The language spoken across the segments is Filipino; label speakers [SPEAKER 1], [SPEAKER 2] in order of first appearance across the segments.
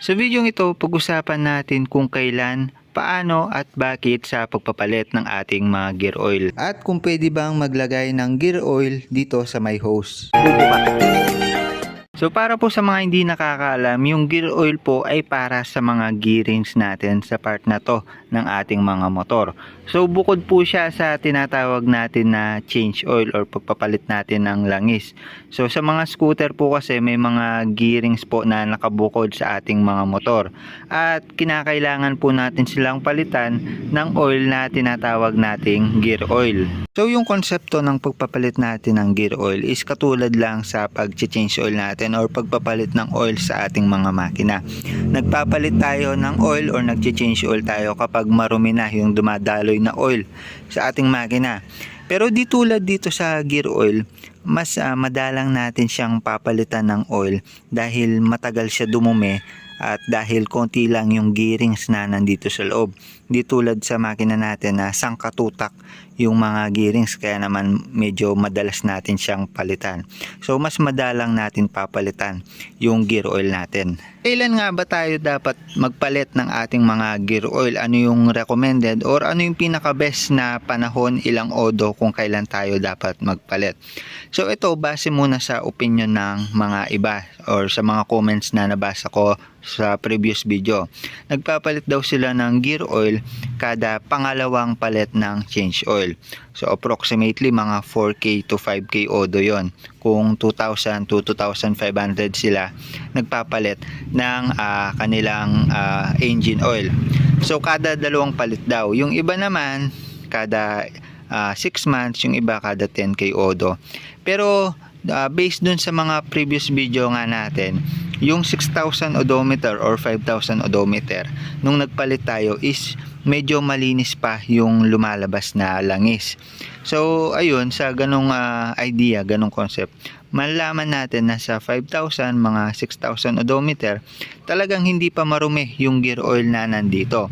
[SPEAKER 1] Sa video ito, pag-usapan natin kung kailan, paano at bakit sa pagpapalit ng ating mga gear oil. At kung pwede bang maglagay ng gear oil dito sa my hose. So para po sa mga hindi nakakaalam, yung gear oil po ay para sa mga gearings natin sa part na to ng ating mga motor. So bukod po siya sa tinatawag natin na change oil or pagpapalit natin ng langis. So sa mga scooter po kasi may mga gearings po na nakabukod sa ating mga motor. At kinakailangan po natin silang palitan ng oil na tinatawag nating gear oil. So yung konsepto ng pagpapalit natin ng gear oil is katulad lang sa pag-change oil natin or pagpapalit ng oil sa ating mga makina. Nagpapalit tayo ng oil or nag-change oil tayo kapag marumi na yung dumadaloy na oil sa ating makina. Pero di tulad dito sa gear oil, mas ah, madalang natin siyang papalitan ng oil dahil matagal siya dumumi at dahil konti lang yung gearings na nandito sa loob. Di tulad sa makina natin na sangkatutak yung mga gearings kaya naman medyo madalas natin siyang palitan. So mas madalang natin papalitan yung gear oil natin. Kailan nga ba tayo dapat magpalit ng ating mga gear oil? Ano yung recommended or ano yung pinaka best na panahon ilang odo kung kailan tayo dapat magpalit? So ito base muna sa opinion ng mga iba or sa mga comments na nabasa ko sa previous video. Nagpapalit daw sila ng gear oil kada pangalawang palit ng change oil. So approximately mga 4K to 5K odo yon. Kung 2,000 to 2,500 sila nagpapalit ng ah, kanilang ah, engine oil. So kada dalawang palit daw. Yung iba naman kada 6 months, yung iba kada 10K odo. Pero ah, based dun sa mga previous video nga natin, yung 6,000 odometer or 5,000 odometer nung nagpalit tayo is medyo malinis pa yung lumalabas na langis. So ayun sa ganong ah, idea, ganong concept, malalaman natin na sa 5,000 mga 6,000 odometer talagang hindi pa marumi yung gear oil na nandito.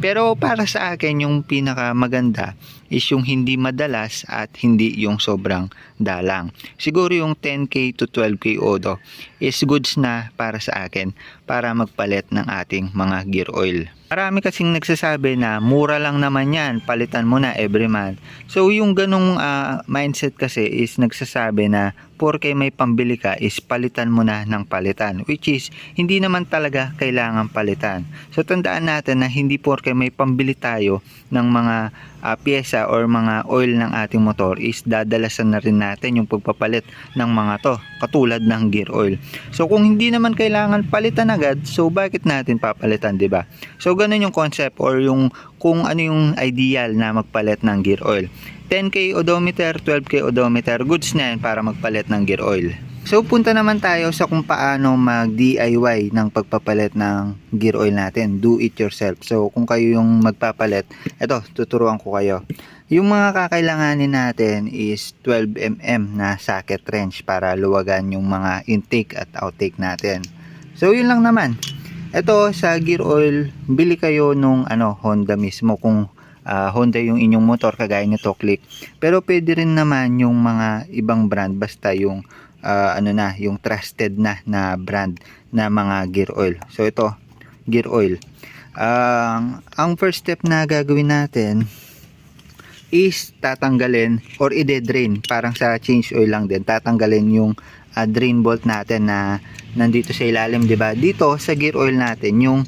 [SPEAKER 1] Pero para sa akin yung pinaka maganda is yung hindi madalas at hindi yung sobrang dalang. Siguro yung 10k to 12k odo is goods na para sa akin para magpalit ng ating mga gear oil. Marami kasing nagsasabi na mura lang naman yan, palitan mo na every month. So yung ganong ah, mindset kasi is nagsasabi na porke may pambili ka is palitan mo na ng palitan which is hindi naman talaga kailangan palitan. So tandaan natin na hindi porke may pambili tayo ng mga ah, pyesa or mga oil ng ating motor is dadalasan na rin natin yung pagpapalit ng mga to katulad ng gear oil. So kung hindi naman kailangan palitan agad, so bakit natin papalitan, ba? So ganun yung concept or yung kung ano yung ideal na magpalit ng gear oil. 10k odometer, 12k odometer, goods na yan para magpalit ng gear oil. So punta naman tayo sa kung paano mag DIY ng pagpapalit ng gear oil natin, do it yourself. So kung kayo yung magpapalit, eto tuturuan ko kayo. Yung mga kakailanganin natin is 12mm na socket wrench para luwagan yung mga intake at outtake natin. So yun lang naman. Ito sa gear oil, bili kayo nung ano Honda mismo kung ah, Honda yung inyong motor kagaya nito click. Pero pwede rin naman yung mga ibang brand basta yung ah, ano na, yung trusted na na brand na mga gear oil. So ito, gear oil. Ang ang first step na gagawin natin is tatanggalin or ide-drain. Parang sa change oil lang din. Tatanggalin yung ah, drain bolt natin na nandito sa ilalim 'di ba? Dito sa gear oil natin yung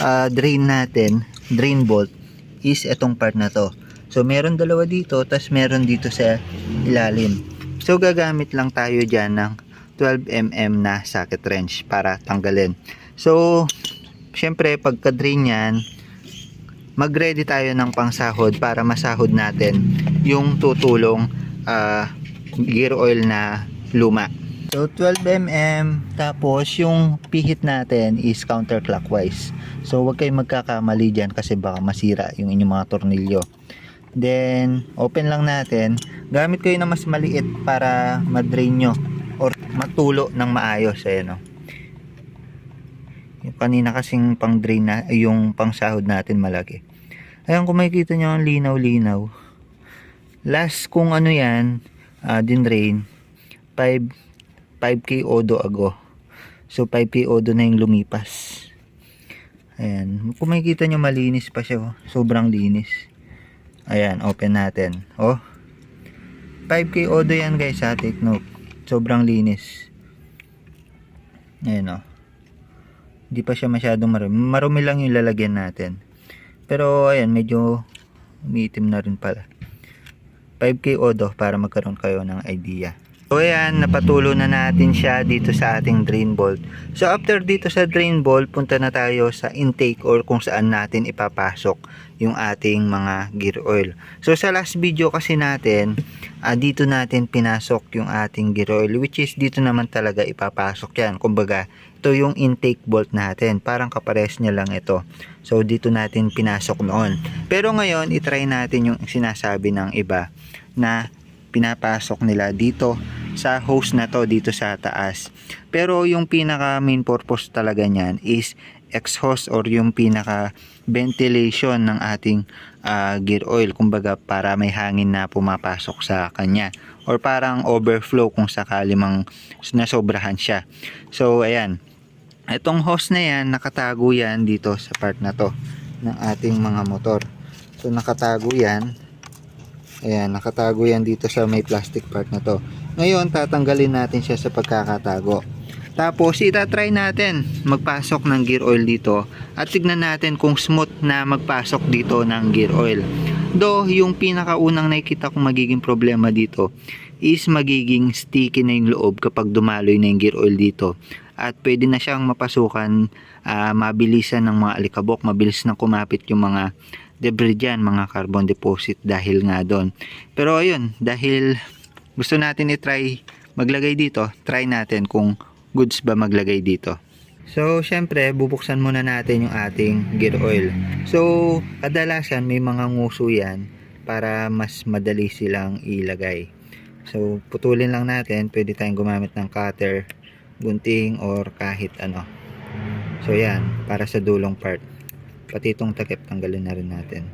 [SPEAKER 1] ah, drain natin drain bolt is etong part na to. So meron dalawa dito tas meron dito sa ilalim so gagamit lang tayo dyan ng 12mm na socket wrench para tanggalin so syempre pagka drain yan mag-ready tayo ng pangsahod para masahod natin yung tutulong ah, gear oil na luma. So 12mm tapos yung pihit natin is counterclockwise. So wag kayong magkakamali dyan kasi baka masira yung inyong mga tornilyo. Then open lang natin. Gamit kayo na mas maliit para madrain nyo or matulo ng maayos. Ayan o. Yung kanina kasing pang drain na yung pangsahod natin malaki. Ayan kung makikita nyo ang linaw-linaw. Last kung ano yan, uh, din drain, 5, 5k odo ago. So 5k odo na yung lumipas. Ayan. Kung makikita nyo, malinis pa siya. Oh. Sobrang linis. Ayan, open natin. Oh. 5K odo yan guys ha. Take note. Sobrang linis. Ayan oh. Hindi pa siya masyadong marumi. Marumi lang yung lalagyan natin. Pero ayan, medyo umiitim na rin pala. 5K odo para magkaroon kayo ng idea. So ayan, napatulo na natin siya dito sa ating drain bolt. So after dito sa drain bolt, punta na tayo sa intake or kung saan natin ipapasok yung ating mga gear oil. So sa last video kasi natin, ah, dito natin pinasok yung ating gear oil which is dito naman talaga ipapasok yan. Kumbaga, ito yung intake bolt natin. Parang kapares niya lang ito. So dito natin pinasok noon. Pero ngayon, itry natin yung sinasabi ng iba na pinapasok nila dito sa hose na to dito sa taas. Pero yung pinaka main purpose talaga niyan is exhaust or yung pinaka ventilation ng ating ah, gear oil. Kumbaga para may hangin na pumapasok sa kanya. Or parang overflow kung sakali mang nasobrahan siya. So ayan. Itong hose na yan, nakatago yan dito sa part na to ng ating mga motor. So nakatago yan Ayan, nakatago yan dito sa may plastic part na to. Ngayon, tatanggalin natin siya sa pagkakatago. Tapos, itatry natin magpasok ng gear oil dito at tignan natin kung smooth na magpasok dito ng gear oil. Do, yung pinakaunang nakikita kong magiging problema dito is magiging sticky na yung loob kapag dumaloy na yung gear oil dito. At pwede na siyang mapasukan, ah, mabilisan ng mga alikabok, mabilis na kumapit yung mga debris dyan, mga carbon deposit dahil nga doon. Pero ayun, dahil gusto natin i-try maglagay dito, try natin kung goods ba maglagay dito. So, syempre, bubuksan muna natin yung ating gear oil. So, kadalasan may mga nguso yan para mas madali silang ilagay. So, putulin lang natin. Pwede tayong gumamit ng cutter, gunting, or kahit ano. So, yan. Para sa dulong part pati itong takip tanggalin na rin natin.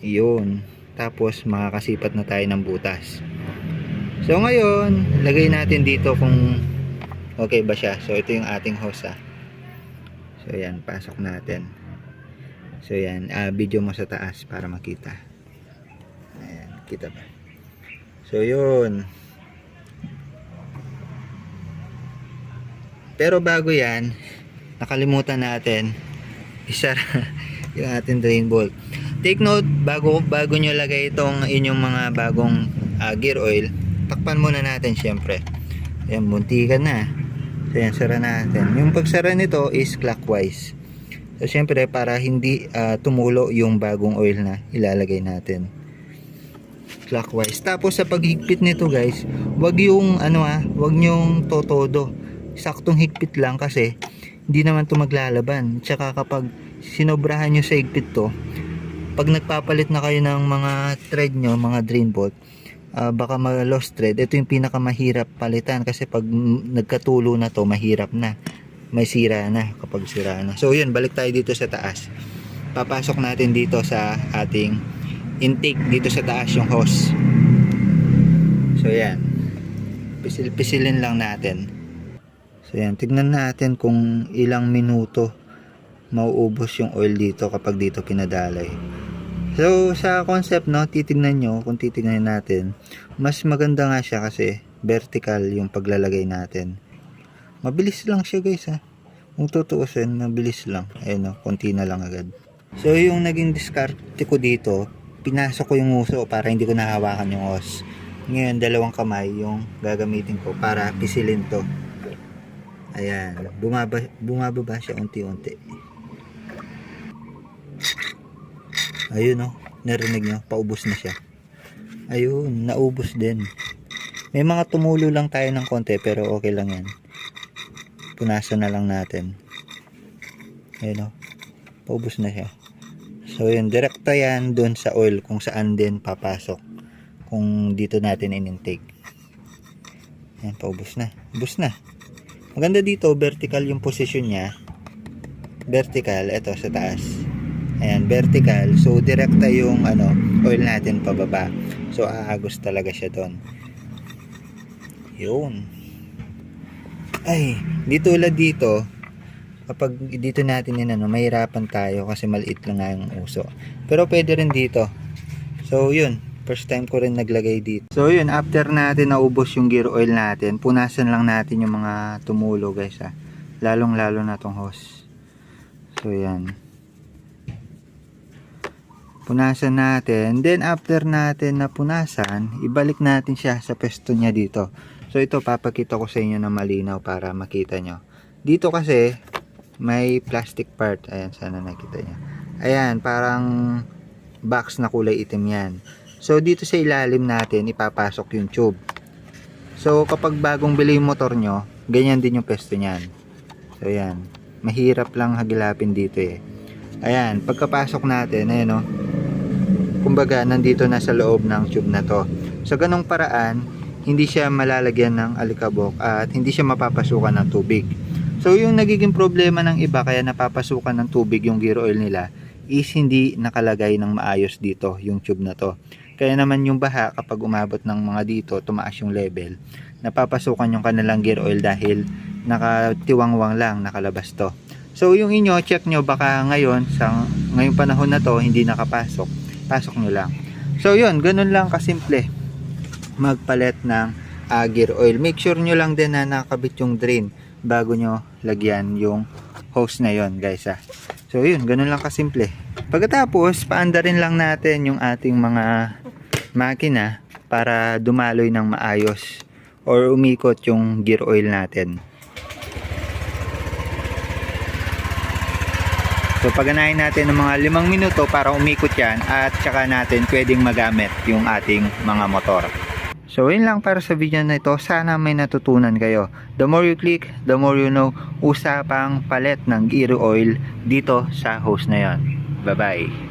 [SPEAKER 1] Yun. Tapos makakasipat na tayo ng butas. So ngayon lagay natin dito kung okay ba siya. So ito yung ating hose ah. so yan. Pasok natin. So yan. Ah, video mo sa taas para makita. Ayan. Kita ba? So yun. Pero bago yan nakalimutan natin isara yung ating drain bolt. Take note, bago, bago nyo lagay itong inyong mga bagong ah, gear oil, takpan muna natin syempre. Ayan, muntikan na. So yan, sara natin. Yung pagsara nito is clockwise. So syempre, para hindi ah, tumulo yung bagong oil na ilalagay natin. Clockwise. Tapos sa paghigpit nito guys, wag yung ano ah, wag nyong totodo. Saktong higpit lang kasi hindi naman to maglalaban. Tsaka kapag sinobrahan nyo sa higpit to, pag nagpapalit na kayo ng mga thread nyo, mga drain bolt, ah, baka ma-lost thread. Ito yung pinakamahirap palitan kasi pag nagkatulo na to, mahirap na. May sira na kapag sira na. So yun, balik tayo dito sa taas. Papasok natin dito sa ating intake dito sa taas yung hose. So yan. Pisil-pisilin lang natin. So yan, tignan natin kung ilang minuto mauubos yung oil dito kapag dito pinadalay. So sa concept no, titignan nyo kung titignan natin, mas maganda nga siya kasi vertical yung paglalagay natin. Mabilis lang siya guys ha. Kung tutuusin, mabilis lang. Ayun no, konti na lang agad. So yung naging diskarte ko dito, pinasok ko yung uso para hindi ko nahawakan yung os. Ngayon, dalawang kamay yung gagamitin ko para pisilin to. Ayan, bumaba, bumababa siya unti-unti. Ayun oh, narinig nyo, paubos na siya. Ayun, naubos din. May mga tumulo lang tayo ng konti pero okay lang yan. Punasan na lang natin. Ayun oh, paubos na siya. So yun, direkta yan dun sa oil kung saan din papasok. Kung dito natin in-intake. Yan, paubos na. Ubos na. Maganda dito, vertical yung position niya. Vertical, ito sa taas. Ayan, vertical. So, direkta yung ano, oil natin pababa. So, aagos talaga siya doon. Yun. Ay, dito tulad dito, kapag dito natin yan ano, mahirapan tayo kasi maliit lang nga yung uso. Pero pwede rin dito. So yun, first time ko rin naglagay dito. So yun, after natin naubos yung gear oil natin, punasan lang natin yung mga tumulo guys ha. Lalong lalo na tong hose. So yan. Punasan natin. Then after natin na punasan, ibalik natin siya sa pesto niya dito. So ito papakita ko sa inyo na malinaw para makita nyo. Dito kasi may plastic part. Ayan, sana nakita nyo. Ayan, parang box na kulay itim yan. So dito sa ilalim natin ipapasok yung tube. So kapag bagong bili yung motor nyo, ganyan din yung pesto niyan. So ayan, mahirap lang hagilapin dito eh. Ayan, pagkapasok natin, ayan o. Kumbaga, nandito na sa loob ng tube na to. Sa ganong paraan, hindi siya malalagyan ng alikabok at hindi siya mapapasukan ng tubig. So yung nagiging problema ng iba kaya napapasukan ng tubig yung gear oil nila is hindi nakalagay ng maayos dito yung tube na to. Kaya naman yung baha kapag umabot ng mga dito, tumaas yung level, napapasukan yung kanilang gear oil dahil nakatiwangwang lang nakalabas to. So yung inyo, check nyo baka ngayon, sa ngayong panahon na to, hindi nakapasok. Pasok nyo lang. So yun, ganun lang kasimple magpalit ng ah, gear oil. Make sure nyo lang din na nakabit yung drain bago nyo lagyan yung hose na yon guys ha. So yun, ganun lang kasimple. Pagkatapos, paanda rin lang natin yung ating mga makina para dumaloy ng maayos or umikot yung gear oil natin. So paganahin natin ng mga limang minuto para umikot yan at saka natin pwedeng magamit yung ating mga motor. So yun lang para sa video na ito. Sana may natutunan kayo. The more you click, the more you know usapang palit ng gear oil dito sa hose na yon. Bye bye.